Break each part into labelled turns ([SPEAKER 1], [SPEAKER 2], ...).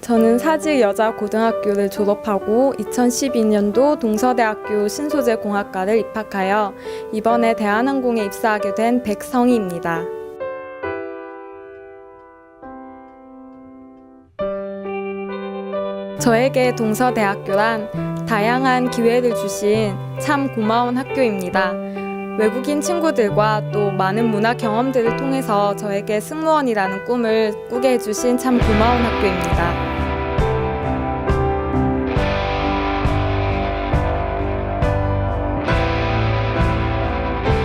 [SPEAKER 1] 저는 사직 여자 고등학교를 졸업하고 2012년도 동서대학교 신소재 공학과를 입학하여 이번에 대한항공에 입사하게 된 백성희입니다. 저에게 동서대학교란 다양한 기회를 주신 참 고마운 학교입니다. 외국인 친구들과 또 많은 문화 경험들을 통해서 저에게 승무원이라는 꿈을 꾸게 해주신 참 고마운 학교입니다.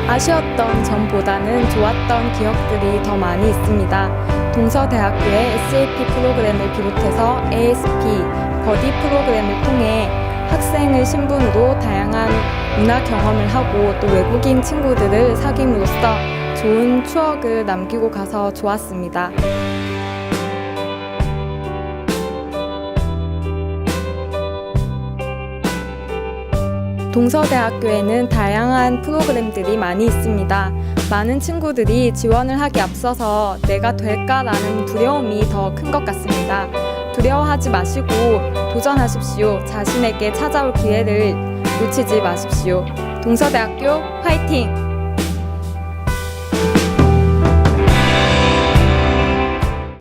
[SPEAKER 1] 아쉬웠던 점보다는 좋았던 기억들이 더 많이 있습니다. 동서대학교의 SAP 프로그램을 비롯해서 ASP, 버디 프로그램을 통해 학생을 신분으로 다양한 문화 경험을 하고 또 외국인 친구들을 사귐으로써 좋은 추억을 남기고 가서 좋았습니다. 동서대학교에는 다양한 프로그램들이 많이 있습니다. 많은 친구들이 지원을 하기 앞서서 내가 될까라는 두려움이 더 큰 것 같습니다. 두려워하지 마시고 도전하십시오. 자신에게 찾아올 기회를 놓치지 마십시오. 동서대학교 화이팅!